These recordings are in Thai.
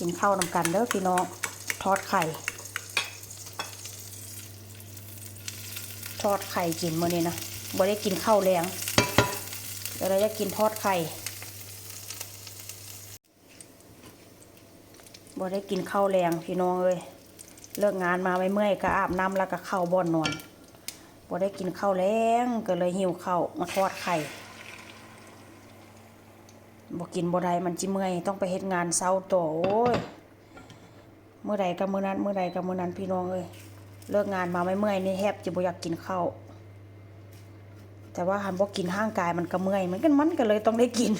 กินข้าวนำกันเด้อพี่น้องทอดไข่ ทอดไข่กินมื้อนี้นะบ่ได้กินข้าวแรงเดี๋ยวเราจะกินทอดไข่บ่ได้กินข้าวแรงพี่น้องเอ้ยเลิกงานมาไม่เมื่อยก็อาบน้ำแล้วก็เข้าบ่อนนอนบ่ได้กินข้าวแรงก็เลยหิวข้าวมาทอดไข่ บ่กินบ่ได้มันจิเมื่อยต้องไปเฮ็ดงานเช้าต่อโอ้ยเมื่อใดก็มื้อนั้นเมื่อใดก็มื้อนั้นพี่น้องเอ้ยเลิกงานมาไม่เมื่อยนี่แทบจะบ่อยากกินข้าวแต่ว่าหันบ่กินห้างกายมันก็เมื่อยเหมือนกันมันก็เลยต้องได้กิน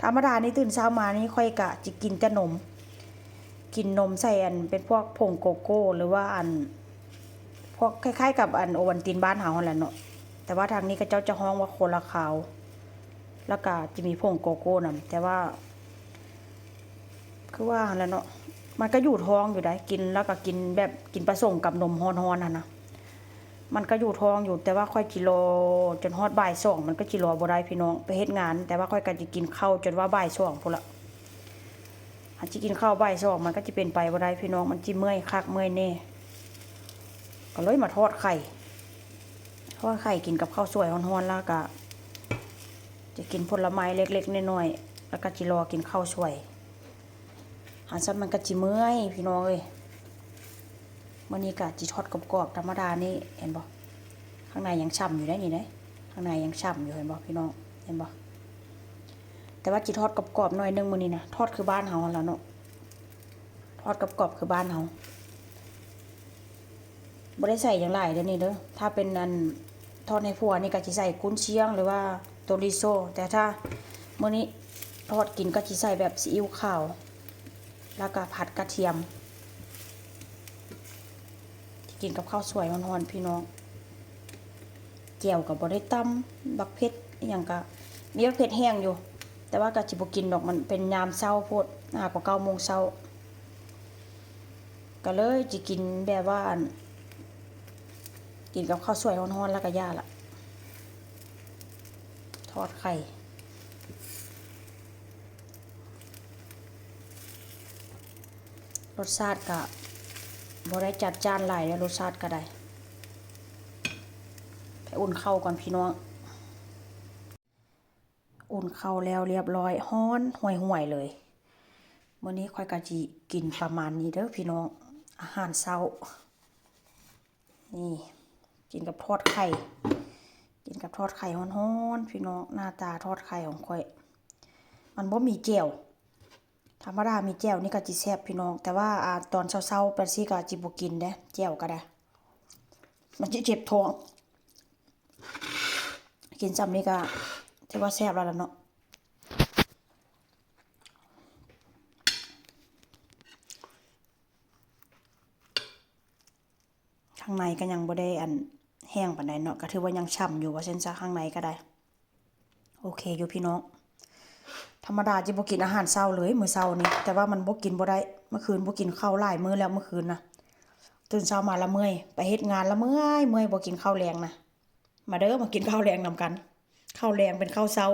ธรรมดานี่ตื่นเช้ามานี่ค่อยกะจะกินแต่นม กินนมใส่อันเป็นพวกผงโกโก้ หรือว่าอันพวกคล้ายๆ กับอันโอวันตินบ้านเฮาหั่นแหละเนาะแต่ว่าทางนี้ก็เจ้าจะฮ้องว่าโคลาขาว แล้วก็จะมีผงโกโก้นํแต่ว่า คือว่าแหละเนาะมันก็อยู่ท้องอยู่ได้กินแล้วก็กินแบบกินผสมกับนมฮอนๆน่ะนะมันก็อยู่ท้องอยู่แต่ว่าค่อยกิโลจนฮอดบ่ายสองมันก็กิโลบ่ได้พี่น้องไปเฮ็ดงาน แต่ว่าค่อยก็จะกินข้าวจนว่าบ่ายสองพุ่นละอันที่กินข้าวบ่ายสองมันก็จะเป็นไปบ่ได้พี่น้องมันจิเมื่อยคักเมื่อยแน่ก็เลยมาทอดไข่ทอดไข่กินกับข้าวสวยฮ้อนๆแล้วก็ จะกินผลไม้เล็กๆน้อยๆแล้วก็จิรอกินข้าวสวยหันซันมันก็จิเมื่อยพี่น้องเอ้ยมันนี้ก็จิทอดกรอบๆธรรมดานี่เห็นบ่ข้างในยังฉ่ำอยู่ได้นี่เด้ข้างในยังฉ่ำอยู่เห็นบ่พี่น้องเห็นบ่แต่ว่าจิทอดกรอบๆหน่อยนึงมื้อนี้นะทอดคือบ้านเฮาแล้วเนาะทอดกรอบๆคือบ้านเฮาบ่ได้ใส่อย่างไรเด้อนี่เด้อถ้าเป็นอันทอดในพัวนี่ก็สิใส่กุ้นเชียงหรือว่า โตริโซแต่ถ้าเมื้อนี้ทอดกินก็สิใส่แบบซีอิ๊วขาว แล้วก็ผัดกระเทียม กินกับข้าวสวยร้อนพี่น้องแจ่วกับบได้ตำบักเผ็ดอย่างก็มีบักเผ็ดแห้งอยู่ แต่ว่าก็จิบกินดอกมันเป็นยามเช้าโพดหากว่าเก้าโมงเช้าก็เลยจะกินแบบว่ากินกับข้าวสวยร้อนๆแล้วก็ย่าละ อดไข่รสชาติก็บ่ได้จัดจานหลายแล้วรสชาติก็ได้ไปอุ่นข้าวก่อนพี่น้อง อุ่นข้าวแล้วเรียบร้อยฮ้อนห่วยๆเลยมื้อนี้ค่อยก็จิกินประมาณนี้เด้อพี่น้อง อาหารเช้า นี่ กินกับทอดไข่ กินกับทอดไข่ฮ้อนๆพี่น้องหน้าตาทอดไข่ของค่อย มันบ่มีแจ่วธรรมดามีแจ่วนี่ก็จิแซ่บพี่น้อง แต่ว่าอ่าตอนเช้าๆเป็นซี่ก็จิบ่กินเด้แจ่วก็ได้ มันจิเจ็บท้อง กินซ้ำนี่ก็ถือว่าแซ่บแล้วล่ะเนาะข้างในก็ยังบ่ได้อัน แห้งปานใดเนาะก็ถือว่ายังฉ่ำอยู่ว่าเช่นซะข้างในก็ได้ โอเคอยู่พี่น้องธรรมดาจิบกินอาหารเช้าเลยมื้อเช้านี่แต่ว่ามันบ่กินบ่ได้เมื่อคืนบ่กินข้าวหลายมื้อแล้วเมื่อคืนนะตื่นเช้ามาละเมื่อยไปเฮ็ดงานละเมื่อยเมื่อยบ่กินข้าวแรงนะมาเด้อมากินข้าวแรงนำกันข้าวแรงเป็นข้าวเช้า